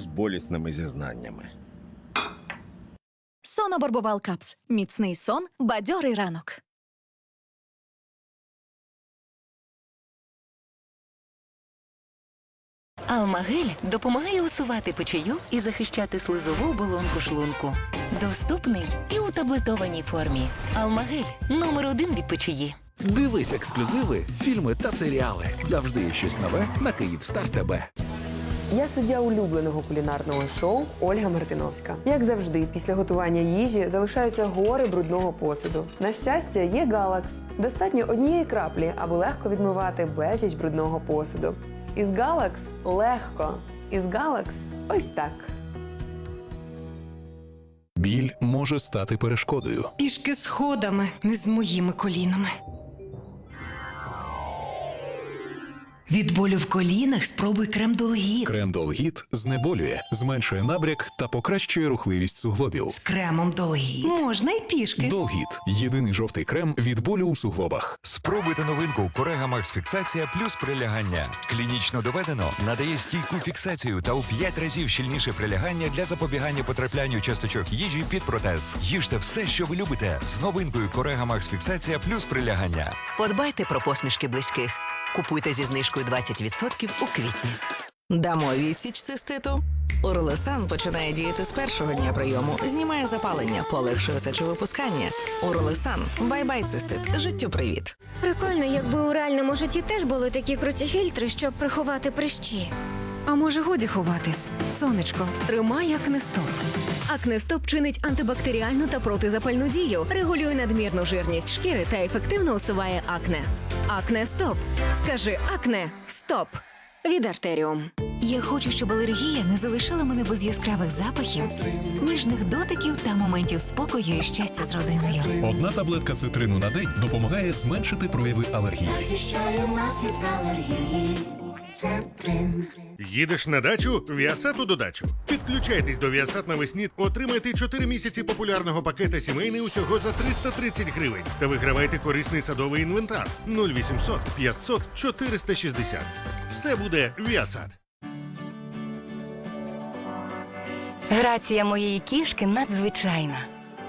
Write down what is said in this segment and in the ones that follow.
з болісними зізнаннями. Соноборбовал капс. Міцний сон, бадьорий ранок. Алмагель допомагає усувати печію і захищати слизову оболонку шлунку. Доступний і у таблетованій формі. Алмагель номер один від печії. Дивись ексклюзиви, фільми та серіали. Завжди є щось нове на Київстар ТБ. Я суддя улюбленого кулінарного шоу Ольга Мартиновська. Як завжди, після готування їжі залишаються гори брудного посуду. На щастя, є галакс. Достатньо однієї краплі, аби легко відмивати безліч брудного посуду. Із галакс легко. Із галакс ось так. Біль може стати перешкодою. Пішки сходами, не з моїми колінами. Від болю в колінах спробуй крем долгіт. Крем Долгіт знеболює, зменшує набряк та покращує рухливість суглобів. З кремом долгіт. Можна й пішки. Долгіт єдиний жовтий крем від болю у суглобах. Спробуйте новинку Корега Макс Фіксація плюс прилягання. Клінічно доведено надає стійку фіксацію та у 5 разів щільніше прилягання для запобігання потраплянню часточок їжі під протез. Їжте все, що ви любите, з новинкою Корега Макс Фіксація плюс прилягання. Подбайте про посмішки близьких. Купуйте зі знижкою 20% у квітні. Дамо відсіч циститу. Урлесан починає діяти з першого дня прийому, знімає запалення, полегшує сечовипускання. Урлесан бай-бай цистит. Життю привіт. Прикольно, якби у реальному житті теж були такі круті фільтри, щоб приховати прищі. А може годі ховатись? Сонечко, тримай акнестоп. Акнестоп чинить антибактеріальну та протизапальну дію, регулює надмірну жирність шкіри та ефективно усуває акне. Акнестоп. Скажи акне, стоп. Від артеріум. Я хочу, щоб алергія не залишила мене без яскравих запахів, ніжних дотиків та моментів спокою і щастя з родиною. Одна таблетка цитрину на день допомагає зменшити прояви алергії. Їдеш на дачу? Віасату додачу. Підключайтесь до Віасат навесні, отримайте 4 місяці популярного пакета сімейний усього за 330 гривень та вигравайте корисний садовий інвентар 0800 500 460. Все буде Віасат. Грація моєї кішки надзвичайна.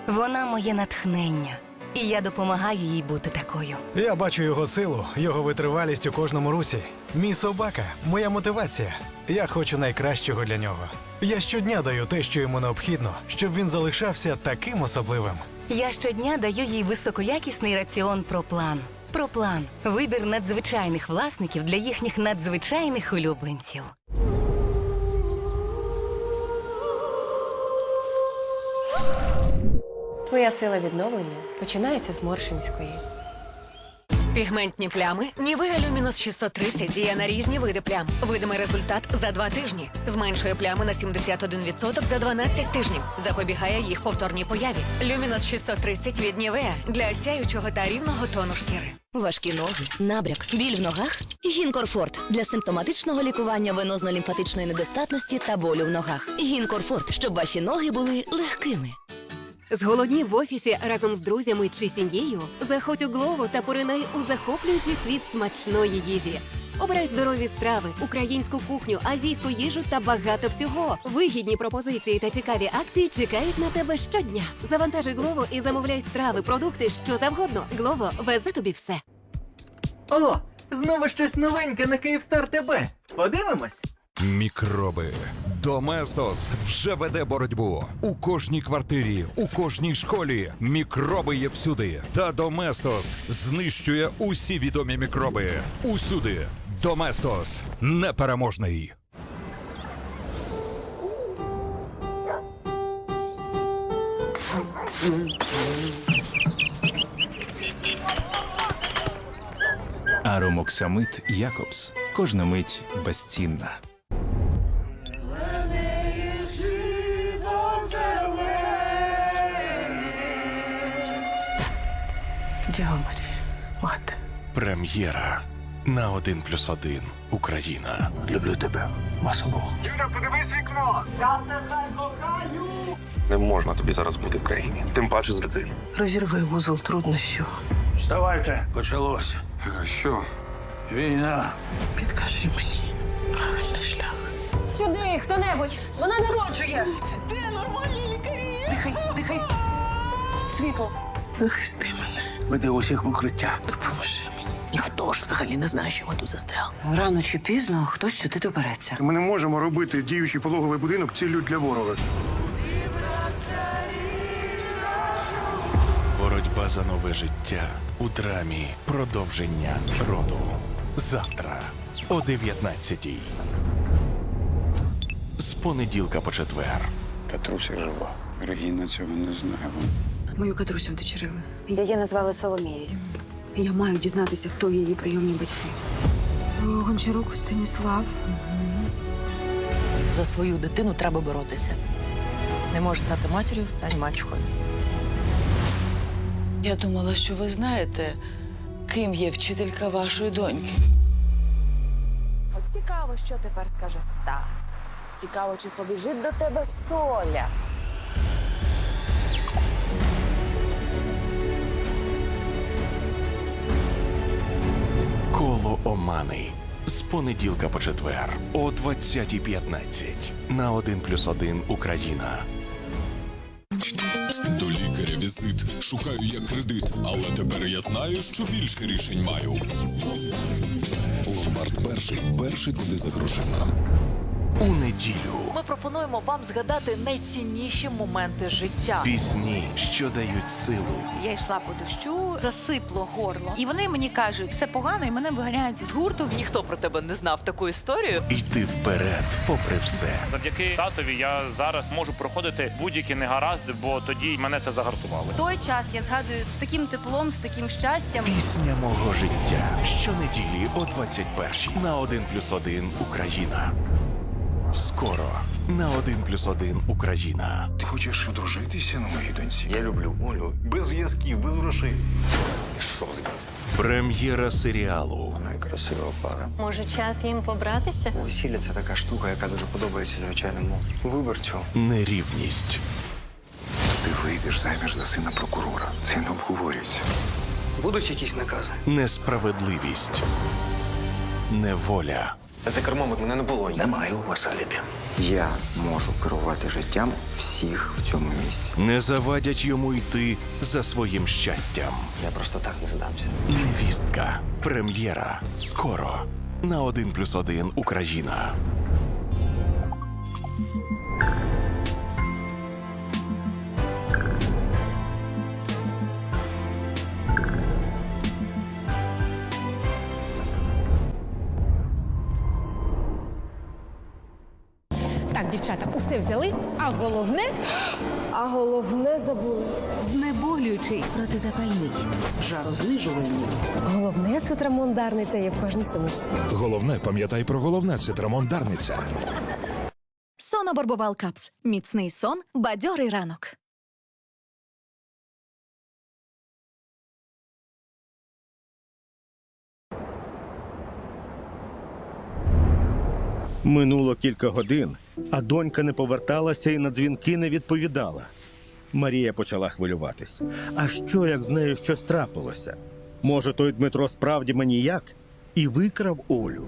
Вона моє натхнення. І я допомагаю їй бути такою. Я бачу його силу, його витривалість у кожному русі. Мій собака, моя мотивація. Я хочу найкращого для нього. Я щодня даю те, що йому необхідно, щоб він залишався таким особливим. Я щодня даю їй високоякісний раціон Проплан. Проплан вибір надзвичайних власників для їхніх надзвичайних улюбленців. Твоя сила відновлення починається з Моршинської. Пігментні плями Нівеа Люмінус 630 діє на різні види плям. Видимий результат за два тижні. Зменшує плями на 71% за 12 тижнів. Запобігає їх повторній появі. Люмінус 630 від Нівеа для сяючого та рівного тону шкіри. Важкі ноги, набряк, біль в ногах. Гінкорфорт для симптоматичного лікування венозно-лімфатичної недостатності та болю в ногах. Гінкорфорт, щоб ваші ноги були легкими. Зголоднів в офісі разом з друзями чи сім'єю. Заходь у Глово та поринай у захоплюючий світ смачної їжі. Обирай здорові страви, українську кухню, азійську їжу та багато всього. Вигідні пропозиції та цікаві акції чекають на тебе щодня. Завантажуй Глово і замовляй страви, продукти, що завгодно. Глово везе тобі все. О, знову щось новеньке на Київстар ТБ. Подивимось. Мікроби. Доместос вже веде боротьбу. У кожній квартирі, у кожній школі мікроби є всюди. Та Доместос знищує усі відомі мікроби. Усюди. Доместос непереможний. Аромоксамит Якобс. Кожна мить безцінна. Прем'єра на 1 плюс 1 Україна. Люблю тебе, вас обох. Юра, подивись вікно! Я тебе кохаю! Не можна тобі зараз бути в країні. Тим паче з дитиною. Розірви вузол труднощів. Вставайте, почалося. Що? Війна. Підкажи мені правильний шлях. Сюди, Хто-небудь, вона народжує. Де нормальні лікарі? Дихай, дихай. Світло. Захисти мене. Веди усіх в укриття. Допоможи мені. Ніхто ж взагалі не знає, що ми тут застрягли. Рано чи пізно хтось сюди добереться. Ми не можемо робити діючий пологовий будинок ціллю для ворога. Боротьба за нове життя у драмі Продовження роду. Завтра о 19-й. З понеділка по четвер. Катруся жива. Регіна цього не знає. Мою Катрусю вдочерили. Її назвали Соломією. Я маю дізнатися, хто її прийомні батьки. Гончарук Станіслав. За свою дитину треба боротися. Не можеш стати матір'ю, стань мачухою. Я думала, що ви знаєте, ким є вчителька вашої доньки. Цікаво, що тепер скаже Стас. Цікаво, чи побіжить до тебе Соля. Коло Омани. З понеділка по четвер о 20.15 на 1+,1 Україна. До лікаря візит. Шукаю я кредит, але тепер я знаю, що більше рішень маю. Ломбард перший. Перший куди за грошима. У неділю Ми пропонуємо вам згадати найцінніші моменти життя. пісні, що дають силу. Я йшла по дощу, засипло горло. І вони мені кажуть, все погано, і мене виганяють з гурту. Ніхто про тебе не знав таку історію. Йти вперед, попри все. Завдяки татові я зараз можу проходити будь-які негаразди, бо тоді мене це загартувало. Той час я згадую з таким теплом, з таким щастям. Пісня мого життя. Щонеділі о 21 на 1+,1 Україна. Скоро на 1+,1 Україна. Ти хочеш одружитися на моїй доньці? Я люблю Олю. Без зв'язків, без грошей. Що звідси? Прем'єра серіалу Красива пара. Може, час їм побратися? Весілля це така штука, яка дуже подобається звичайному виборцю. Нерівність. Ти вийдеш заміж за сина прокурора. Це не обговорюється. Будуть якісь накази? Несправедливість. Неволя. За кермом мене не було. Немає у вас алібі. Я можу керувати життям всіх в цьому місці. Не завадять йому йти за своїм щастям. Я просто так не здамся. Невістка. Прем'єра. Скоро. На 1+,1 Україна. Так, дівчата, усе взяли, а головне. А головне забули. Знеболюючий протизапальний. Жарознижувальний. Головне це трамондарниця є в кожній сумочці. Головне, пам'ятай про головне цитрамон дарниця. Сонобарбувал капс. Міцний сон, бадьорий ранок. Минуло кілька годин, а донька не поверталася і на дзвінки не відповідала. Марія почала хвилюватись. А що, як з нею щось трапилося? Може, той Дмитро справді маніяк і викрав Олю?